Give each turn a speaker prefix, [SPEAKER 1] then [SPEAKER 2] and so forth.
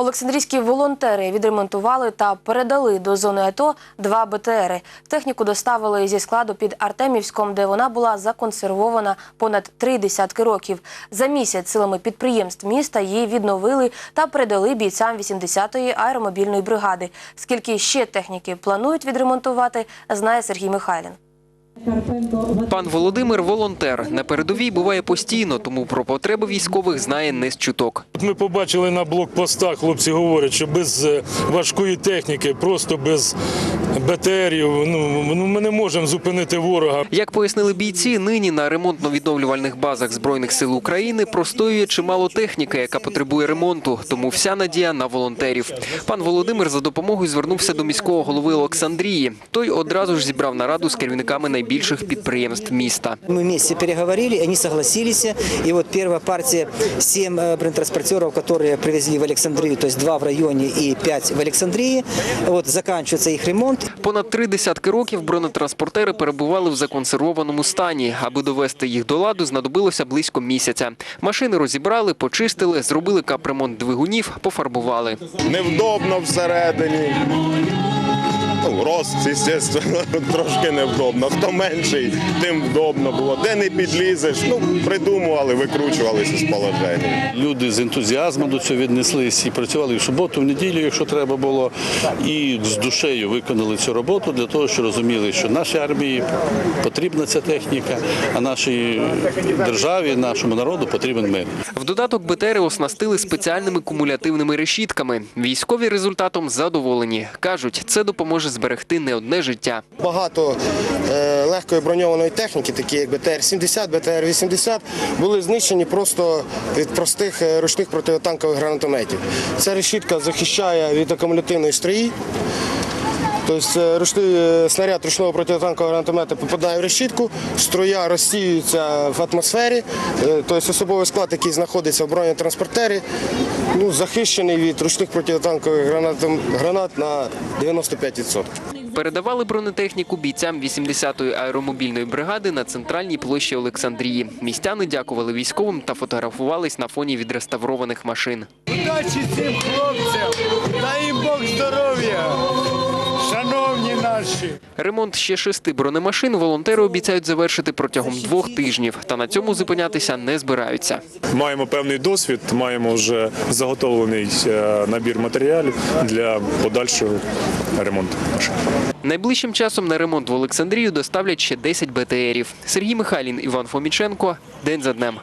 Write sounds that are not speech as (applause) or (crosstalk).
[SPEAKER 1] Олександрійські волонтери відремонтували та передали до зони АТО два БТРи. Техніку доставили зі складу під Артемівськом, де вона була законсервована понад три десятки років. За місяць силами підприємств міста її відновили та передали бійцям 80-ї аеромобільної бригади. Скільки ще техніки планують відремонтувати, знає Сергій Михайлін.
[SPEAKER 2] Пан Володимир волонтер. На передовій буває постійно, тому про потреби військових знає не з чуток.
[SPEAKER 3] Ми побачили на блокпостах, хлопці говорять, що без е, важкої техніки, просто без БТРів, ну, ну ми не можемо зупинити ворога.
[SPEAKER 2] Як пояснили бійці, нині на ремонтно-відновлювальних базах збройних сил України простоює чимало техніки, яка потребує ремонту. Тому вся надія на волонтерів. Пан Володимир за допомогою звернувся до міського голови Олександрії. Той одразу ж зібрав нараду з керівниками найбільших підприємств міста.
[SPEAKER 4] Мы вместе переговорили, они согласились. И вот первая партия, 7 э, бронетранспортеров, которые привезли в Александрию, то есть 2 в районе и 5 в Александрии. Вот заканчивается их ремонт.
[SPEAKER 2] Понад три десятки років бронетранспортери перебували в законсервованому стані. Аби довести їх до ладу, знадобилося близько місяця. Машини розібрали, почистили, зробили капремонт двигунів, пофарбували.
[SPEAKER 5] невдобно всередині. Ну, рост, звісно, (laughs) трошки невдобно. Хто менший, тим вдобно було. Де не підлізеш, ну придумували, викручувалися з положення.
[SPEAKER 6] Люди з ентузіазмом до цього віднеслись і працювали в суботу, в неділю, якщо треба було, і з душею виконали цю роботу для того, що розуміли, що нашій армії потрібна ця техніка, а нашій державі, нашому народу потрібен мир.
[SPEAKER 2] В додаток БТРи оснастили спеціальними кумулятивними решітками. Військові результатом задоволені. Кажуть, це допоможе зберегти не одне життя.
[SPEAKER 7] Багато е, легкої броньованої техніки, такі як БТР-70, БТР-80, були знищені просто від простих е, ручних протитанкових гранатометів. Ця решітка захищає від акумулятивної строї. Тобто снаряд ручного протитанкового гранатомета попадає в решітку, струя розсіюється в атмосфері. Тобто особовий склад, який знаходиться в бронетранспортері, ну, захищений від ручних протитанкових гранатом- гранат на 95%.
[SPEAKER 2] Передавали бронетехніку бійцям 80-ї аеромобільної бригади на центральній площі Олександрії. Містяни дякували військовим та фотографувались на фоні відреставрованих машин.
[SPEAKER 8] Удачі цим хлопцям, дай їм Бог здоров'я.
[SPEAKER 2] Ремонт ще шести бронемашин волонтери обіцяють завершити протягом двох тижнів. Та на цьому зупинятися не збираються.
[SPEAKER 3] Маємо певний досвід, маємо вже заготовлений е, набір матеріалів для подальшого ремонту.
[SPEAKER 2] Найближчим часом на ремонт в Олександрію доставлять ще 10 БТРів. Сергій Михайлін, Іван Фоміченко. День за днем.